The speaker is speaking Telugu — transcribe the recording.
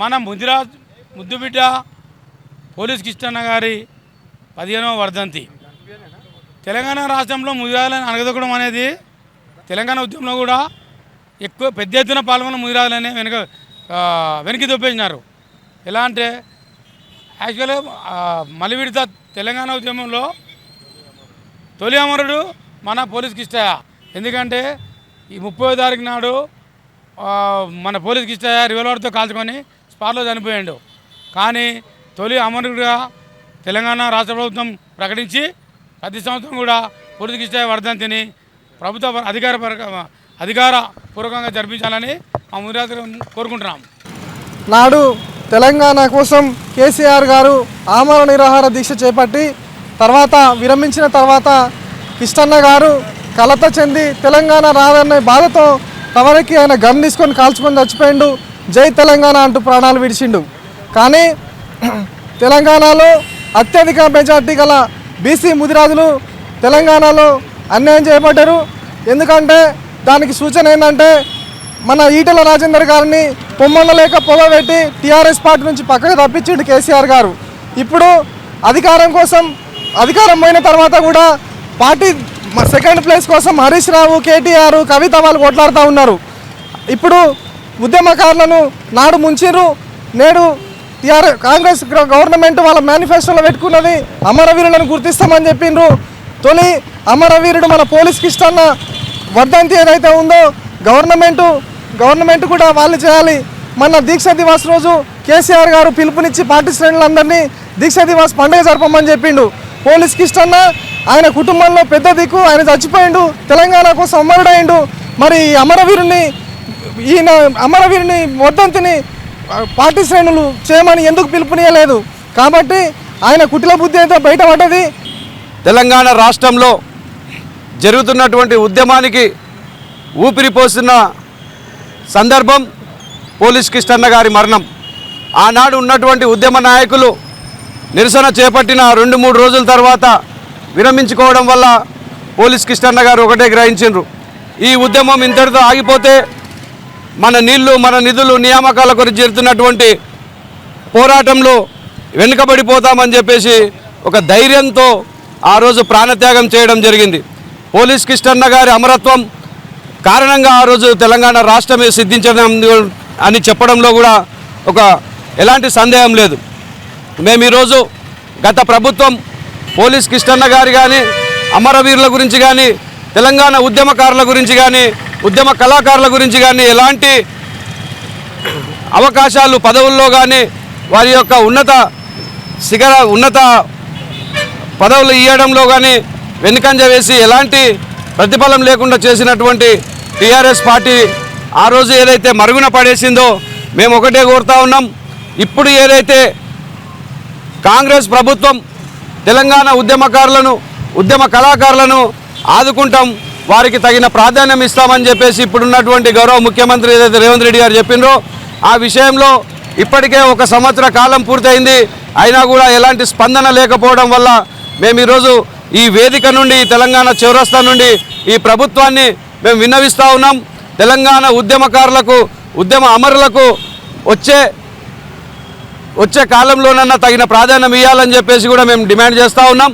మన ముందిరాజ్ ముద్దుబిడ్డ పోలీస్ కిష్టన్న గారి పదిహేనవ వర్ధంతి. తెలంగాణ రాష్ట్రంలో ముదిరాజులను అనగదొక్కడం అనేది తెలంగాణ ఉద్యమంలో కూడా ఎక్కువ పెద్ద ఎత్తున పాల్గొన్న ముదిరాజులనే వెనుక వెనక్కి దొప్పేసినారు ఎలా అంటే యాక్చువల్గా మలివిడత తెలంగాణ ఉద్యమంలో తొలి అమరుడు మన పోలీస్ కిష్టయ్య ఎందుకంటే ఈ ముప్పై తారీఖు నాడు మన పోలీస్ కిష్టయ్య రివల్వర్తో కాల్చుకొని స్పాట్లో చనిపోయాడు. కానీ తొలి అమరుడుగా తెలంగాణ రాష్ట్ర ప్రభుత్వం ప్రకటించి ప్రతి సంవత్సరం కూడా పోలీస్ వర్ధంతిని ప్రభుత్వ అధికార అధికార పూర్వకంగా జరిపించాలని మా ముదిరాజు కోరుకుంటున్నాం నాడు తెలంగాణ కోసం కేసీఆర్ గారు ఆమరణ నిరాహార దీక్ష చేపట్టి తర్వాత విరమించిన తర్వాత కిష్టన్న గారు కలత చెంది తెలంగాణ రాదన్న బాధతో తవరికి ఆయన గన్ తీసుకొని కాల్చుకొని చచ్చిపోయిండు. జై తెలంగాణ అంటూ ప్రాణాలు విడిచిండు. కానీ తెలంగాణలో అత్యధిక మెజార్టీ గల బీసీ ముదిరాజులు తెలంగాణలో అన్యాయం చేయబడ్డారు. ఎందుకంటే దానికి సూచన ఏంటంటే మన ఈటల రాజేందర్ గారిని పొమ్మనలేక పొగబెట్టి టీఆర్ఎస్ పార్టీ నుంచి పక్కకు తప్పించిండు కేసీఆర్ గారు. ఇప్పుడు అధికారం కోసం అధికారం పోయిన తర్వాత కూడా పార్టీ సెకండ్ ప్లేస్ కోసం హరీష్ రావు కేటీఆర్ కవిత వాళ్ళు కొట్లాడుతూ ఉన్నారు. ఇప్పుడు ఉద్యమకారులను నాడు ముంచిరు నేడు టీఆర్ కాంగ్రెస్ గవర్నమెంట్ వాళ్ళ మేనిఫెస్టోలో పెట్టుకున్నది అమరవీరులను గుర్తిస్తామని చెప్పిండ్రు. తొలి అమరవీరుడు మన పోలీస్కి కిష్టన్న వర్ధంతి ఏదైతే ఉందో గవర్నమెంటు గవర్నమెంట్ కూడా వాళ్ళు చేయాలి. మన దీక్ష దివాస్ రోజు కేసీఆర్ గారు పిలుపునిచ్చి పార్టీ శ్రేణులందరినీ దీక్ష దివాస్ పండుగ జరపమని చెప్పిండు. పోలీస్కి కిష్టన్న ఆయన కుటుంబంలో పెద్ద దిక్కు ఆయన చచ్చిపోయిండు. తెలంగాణ కోసం అమరుడైండు మరి ఈ అమరవీరుని ఈయన అమరవీరుని వర్ధంతిని పార్టీ శ్రేణులు చేయమని ఎందుకు పిలుపునియలేదు కాబట్టి ఆయన కుటిల బుద్ధి అయితే బయటపడ్డది. తెలంగాణ రాష్ట్రంలో జరుగుతున్నటువంటి ఉద్యమానికి ఊపిరి పోస్తున్న సందర్భం పోలీస్ కిష్టన్న గారి మరణం. ఆనాడు ఉన్నటువంటి ఉద్యమ నాయకులు నిరసన చేపట్టిన రెండు మూడు రోజుల తర్వాత విరమించుకోవడం వల్ల పోలీస్ కిష్టన్న గారు ఒకటే గ్రహించిండ్రు. ఈ ఉద్యమం ఇంతటితో ఆగిపోతే మన నీళ్ళు మన నిధులు నియామకాల గురించి జరుగుతున్నటువంటి పోరాటంలో వెనుకబడిపోతామని చెప్పేసి ఒక ధైర్యంతో ఆ రోజు ప్రాణత్యాగం చేయడం జరిగింది. పోలీస్ కృష్ణన్న గారి అమరత్వం కారణంగా ఆ రోజు తెలంగాణ రాష్ట్రమే సిద్ధించడం అని చెప్పడంలో కూడా ఒక ఎలాంటి సందేహం లేదు. మేము ఈరోజు గత ప్రభుత్వం పోలీస్ కృష్ణన్న గారి కానీ అమరవీరుల గురించి కానీ తెలంగాణ ఉద్యమకారుల గురించి కానీ ఉద్యమ కళాకారుల గురించి కానీ ఎలాంటి అవకాశాలు పదవుల్లో కానీ వారి యొక్క ఉన్నత శిఖర ఉన్నత పదవులు ఇవ్వడంలో కానీ వెనుకంజ వేసి ఎలాంటి ప్రతిఫలం లేకుండా చేసినటువంటి టీఆర్ఎస్ పార్టీ ఆ రోజు ఏదైతే మరుగున పడేసిందో మేము ఒకటే కోరుతా ఉన్నాం. ఇప్పుడు ఏదైతే కాంగ్రెస్ ప్రభుత్వం తెలంగాణ ఉద్యమకారులను ఉద్యమ కళాకారులను ఆదుకుంటాం వారికి తగిన ప్రాధాన్యం ఇస్తామని చెప్పేసి ఇప్పుడున్నటువంటి గౌరవ ముఖ్యమంత్రి ఏదైతే రేవంత్ రెడ్డి గారు చెప్పిండ్రో ఆ విషయంలో ఇప్పటికే ఒక సంవత్సర కాలం పూర్తయింది. అయినా కూడా ఎలాంటి స్పందన లేకపోవడం వల్ల మేము ఈరోజు ఈ వేదిక నుండి తెలంగాణ చౌరస్తా నుండి ఈ ప్రభుత్వాన్ని మేము విన్నవిస్తూ ఉన్నాం. తెలంగాణ ఉద్యమకారులకు ఉద్యమ అమరులకు వచ్చే వచ్చే కాలంలోనన్నా తగిన ప్రాధాన్యం ఇవ్వాలని చెప్పేసి కూడా మేము డిమాండ్ చేస్తూ ఉన్నాం.